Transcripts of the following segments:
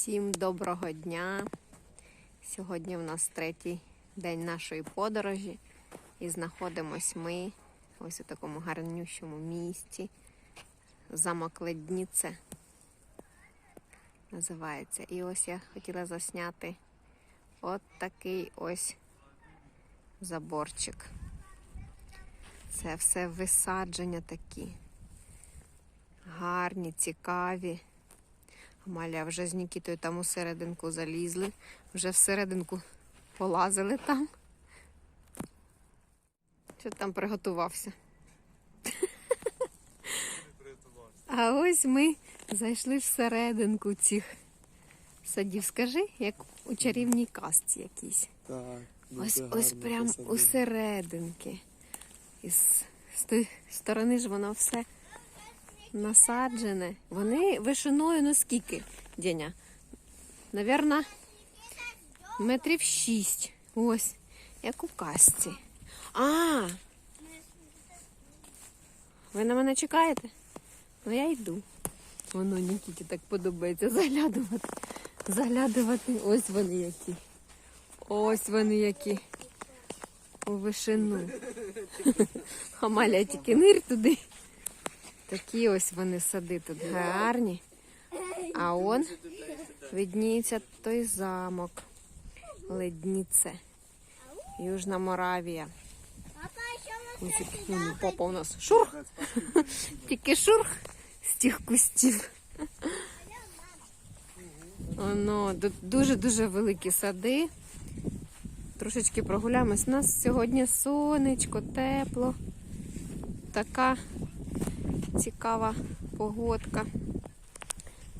Всім доброго дня! Сьогодні в нас третій день нашої подорожі і знаходимось ми ось у такому гарнющому місті. Замок Ледніце називається. І ось я хотіла засняти от такий ось заборчик. Це все висадження такі. Гарні, цікаві. Амалія вже з Нікітою там у серединку залізли, вже всерединку полазили там. Що там приготувався? А ось ми зайшли всерединку цих садів. Скажи, як у чарівній казці якійсь. Так. Ось ось прям посадили. усерединки. І з, з тої сторони ж воно все насаджене. Вони вишиною ну скільки, Деня? Навірно, метрів шість. Ось, як у казці. А! Ви на мене чекаєте? Ну я йду. Воно Нікіті так подобається заглядувати. Заглядувати. Ось вони які. Ось вони які. У вишину. Хамаля тільки нир туди. Такі ось вони сади тут гарні. А он видніється той замок. Ледніце. Южна Моравія. Який, ну, Попа у нас шурх. Тільки шурх з тих кустів. Оно дуже-дуже великі сади. Трошечки прогуляємось. У нас сьогодні сонечко, тепло. Така цікава погодка.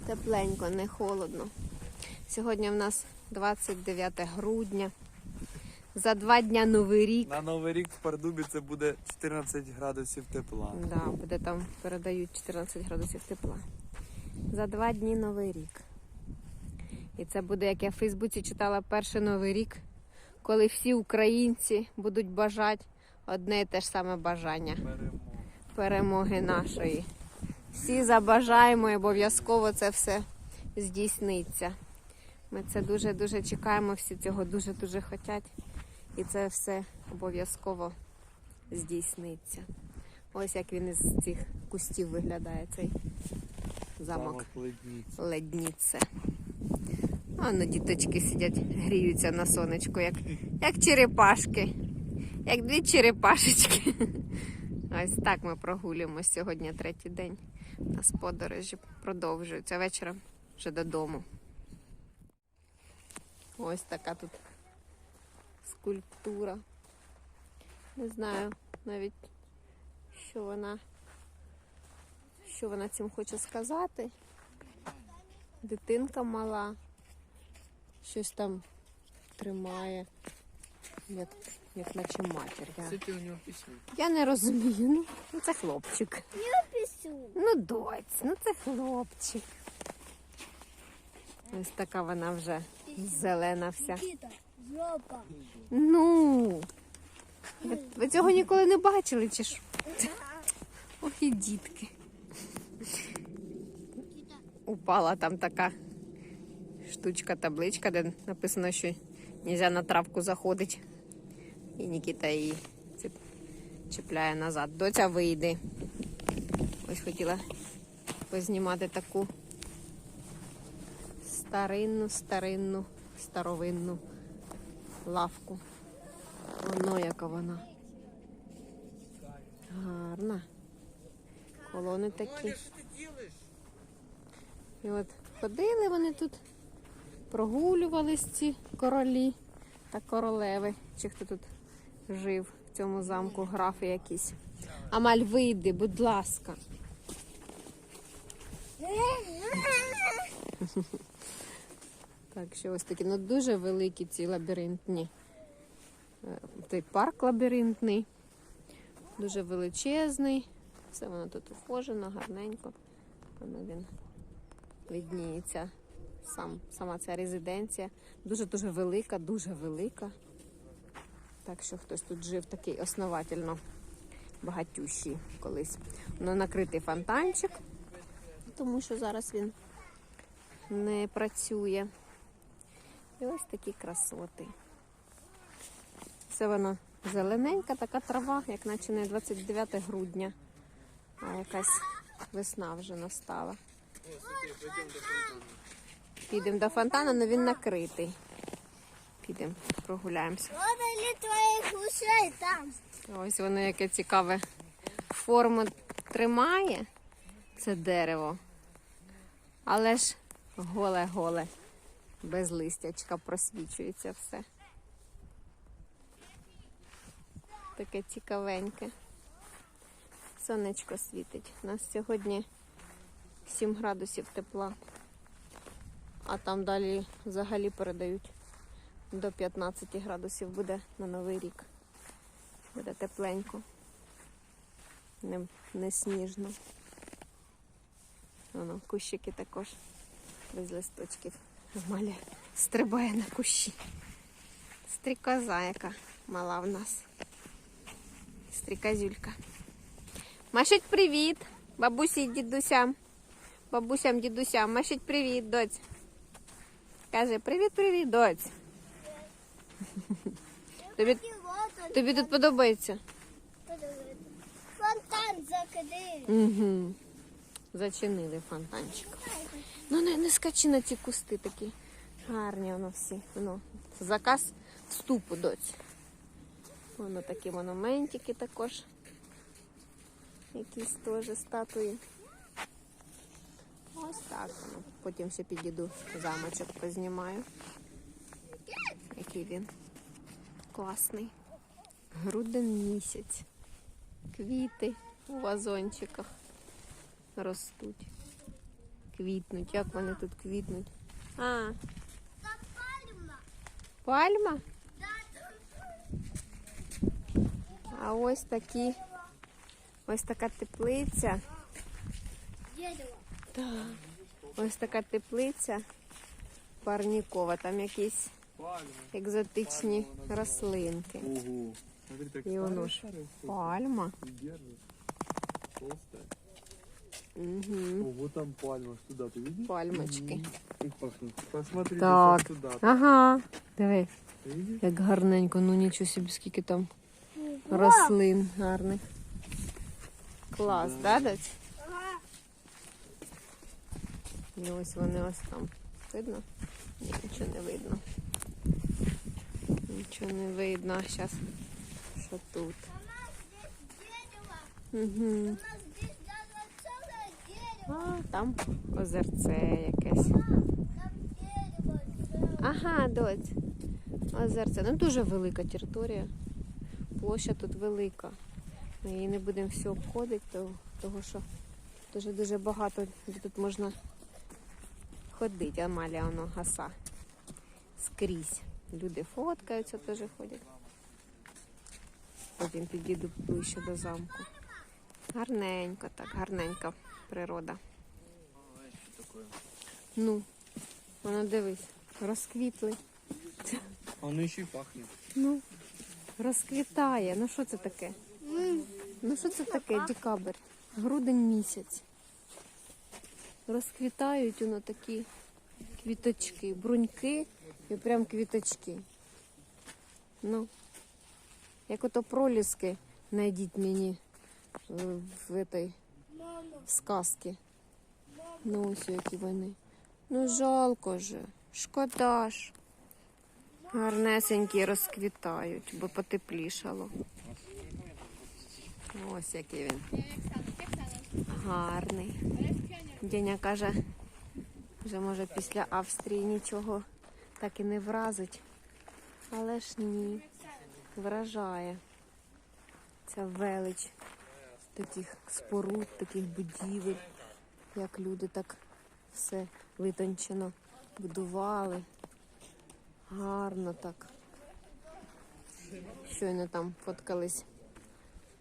Тепленько, не холодно. Сьогодні в нас 29 грудня. За два дня новий рік. На Новий рік в Пардубі це буде 14 градусів тепла. Да, буде там передають 14 градусів тепла. За два дні новий рік. І це буде, як я в Фейсбуці читала, перший новий рік, коли всі українці будуть бажати одне і те ж саме бажання Перемога. Перемоги нашої. Всі забажаємо і обов'язково це все здійсниться. Ми це дуже-дуже чекаємо, всі цього дуже-дуже хочуть. І це все обов'язково здійсниться. Ось як він із цих кустів виглядає, цей замок ледніце. А ну діточки сидять, гріються на сонечку, як, як черепашки. Як дві черепашечки. Ось так ми прогулюємось сьогодні третій день. У нас подорожі продовжуються вечором вже додому. Ось така тут скульптура. Не знаю навіть, що вона, що вона цим хоче сказати. Дитинка мала, щось там тримає, як, як наче матір. Я, Скільки у нього пісні? я не розумію. Ну, ну це хлопчик. писю. Ну, доць, ну це хлопчик. Ось така вона вже зелена вся. Жопа. Ну. Ви, ви цього ніколи не бачили, чи ж? Ох і дітки. Упала там така штучка, табличка, де написано, що нельзя на травку заходити. І Нікіта її чіпляє назад. Доця вийде. Ось хотіла познімати таку старинну, старинну, старовинну лавку. Воно яка вона. Гарна. Колони такі. І от ходили вони тут, прогулювались ці королі та королеви. Чи хто тут жив в цьому замку, графи якісь. Амаль, вийди, будь ласка. Так, що ось такі, ну дуже великі ці лабіринтні. Е, Той парк лабіринтний, дуже величезний. Все воно тут ухожено, гарненько. Воно він видніється. Сам, сама ця резиденція. Дуже-дуже велика, дуже велика. Так що хтось тут жив такий основательно багатющий колись. Воно накритий фонтанчик, тому що зараз він не працює. І ось такі красоти. Це вона зелененька, така трава, як наче не 29 грудня, а якась весна вже настала. Підемо до фонтану, але він накритий. Підемо, прогуляємося. Вот они твоих ушей там. Ось воно яке цікаве. Форму тримає це дерево. Але ж голе-голе. Без листячка просвічується все. Таке цікавеньке. Сонечко світить. У нас сьогодні 7 градусів тепла. А там далі взагалі передають до 15 градусів буде на Новий рік. Буде тепленько. Не, не сніжно. Воно, кущики також без листочків. Маля стрибає на кущі. Стрікоза, яка мала в нас. Стріказюлька. Машить привіт. Бабусі і дідусям. Бабусям, дідусям. Машить привіт, доць. Каже, привіт-привіт, доць. Тобі, тобі тут подобається? Фонтан закрыли. Угу. Зачинили фонтанчик. Ну не, не скачи на ці кусти такі. Гарні воно всі. Воно. Заказ вступу доць. Воно такі монументики також. Якісь теж статуї. Ось так воно. Потім ще підійду замочок познімаю. Який він класний. Груден місяць. Квіти у вазончиках ростуть. Квітнуть. Як вони тут квітнуть? А, пальма. пальма? А ось такі. Ось така теплиця. Так. Ось така теплиця парнікова. Там якісь. Екзотичні рослинки. Ого. І воно ж пальма. Угу. Ого, там пальма. Сюда ты видишь? Пальмочки. Посмотри, Так. сюда. Ага. Диви, як гарненько. Ну нічого собі, скільки там рослин гарних. Клас, да, дать? І ось вони ось там. Видно? Ні, нічого не видно. Нічого не видно. Зараз що тут? Угу. А, там озерце якесь. Ага, доць. Озерце. Ну дуже велика територія. Площа тут велика. Ми її не будемо всю обходити, то- того що дуже дуже багато де тут можна ходити. Амалія воно гаса. Скрізь. Люди фоткаються, теж ходять. Потім підійду ближче до замку. Гарненько, так, гарненька природа. Ну, воно дивись, розквітли. Оно еще и пахнет. Ну, розквітає. Ну що це таке? Ну що це таке, декабрь? Грудень місяць. Розквітають воно такі квіточки, бруньки і прям квіточки. Ну, як ото проліски знайдіть мені е, в этой сказки. Ну, ось які вони. Ну, жалко же, шкода ж. Гарнесенькі розквітають, бо потеплішало. Ось який він. Гарний. Дяня каже, вже може після Австрії нічого так і не вразить. Але ж ні, вражає. Ця велич таких споруд, таких будівель, як люди так все витончено будували. Гарно так. Щойно там фоткались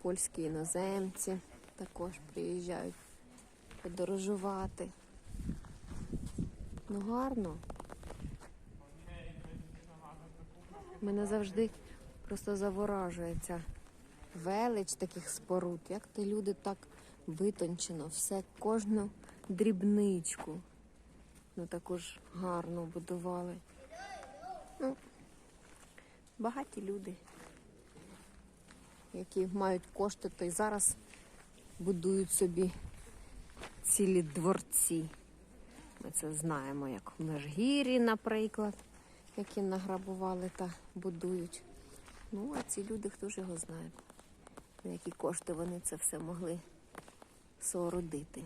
польські іноземці, також приїжджають подорожувати. Ну гарно. Мене завжди просто заворажує ця велич таких споруд. Як ти люди так витончено, все, кожну дрібничку ну також гарно будували. Ну, багаті люди, які мають кошти, то й зараз будують собі цілі дворці. Ми це знаємо, як в Межгір'ї, наприклад, які награбували та будують. Ну, а ці люди, хто ж його знає, на які кошти вони це все могли соорудити.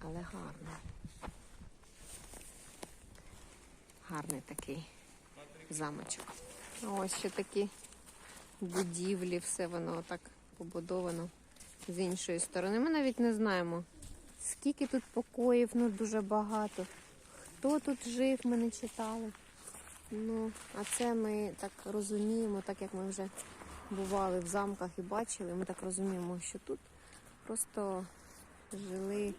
Але гарно. Гарний такий замочок. Ось ще такі будівлі, все воно так побудовано з іншої сторони. Ми навіть не знаємо, скільки тут покоїв, ну дуже багато. Хто тут жив, ми не читали. Ну, а це ми так розуміємо, так як ми вже бували в замках і бачили, ми так розуміємо, що тут просто жили,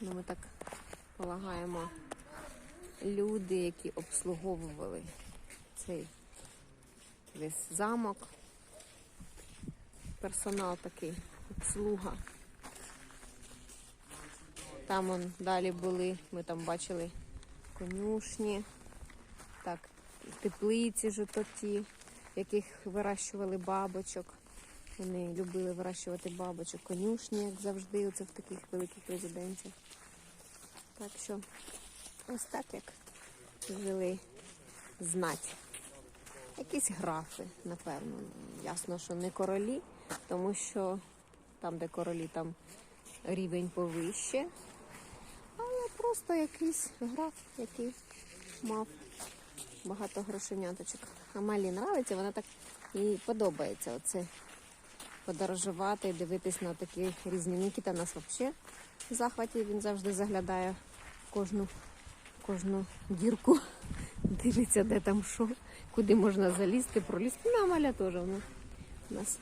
ну ми так полагаємо, люди, які обслуговували цей весь замок. Персонал такий, обслуга. Там он далі були, ми там бачили конюшні, так, теплиці ж ото ті, яких вирощували бабочок. Вони любили вирощувати бабочок, конюшні, як завжди, оце в таких великих резиденціях. Так що ось так як жили знать. Якісь графи, напевно. Ясно, що не королі, тому що там, де королі, там рівень повище. Але просто якийсь граф, який мав багато грошеняточок. А Малі нравиться, вона так їй подобається оце подорожувати, дивитись на такі різні Нікіта нас взагалі в захваті. Він завжди заглядає в кожну, кожну дірку, дивиться, де там що, куди можна залізти, пролізти. Ну, а Маля теж вона у нас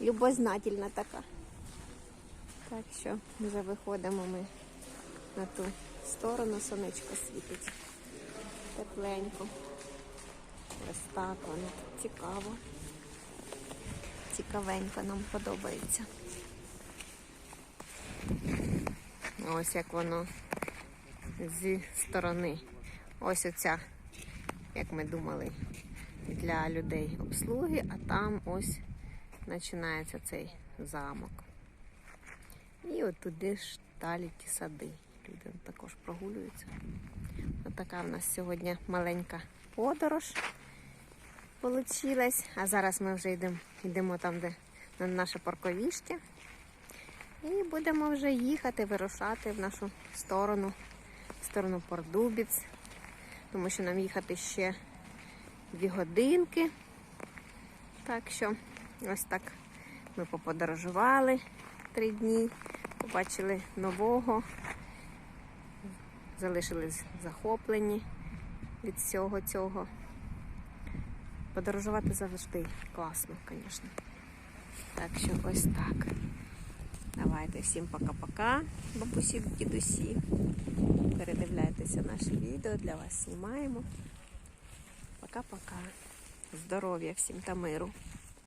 любознательна така. Так що вже виходимо ми на ту сторону, сонечко світить тепленько. Ось так воно цікаво. Цікавенько нам подобається. Ось як воно зі сторони. Ось оця, як ми думали, для людей обслуги, а там ось починається цей замок. І от туди ж далі ті сади. Люди також прогулюються. Отака в нас сьогодні маленька подорож получилась. А зараз ми вже йдемо, йдемо там, де на наше парковіще. І будемо вже їхати, вирушати в нашу сторону, в сторону Пордубіць. Тому що нам їхати ще дві годинки. Так що ось так ми поподорожували три дні, побачили нового, залишились захоплені від всього цього. Подорожувати завжди класно, звісно. Так що ось так. Давайте всім пока-пока, бабусі, дідусі. Передивляйтеся наше відео, для вас знімаємо. Пока-пока. Здоров'я всім та миру.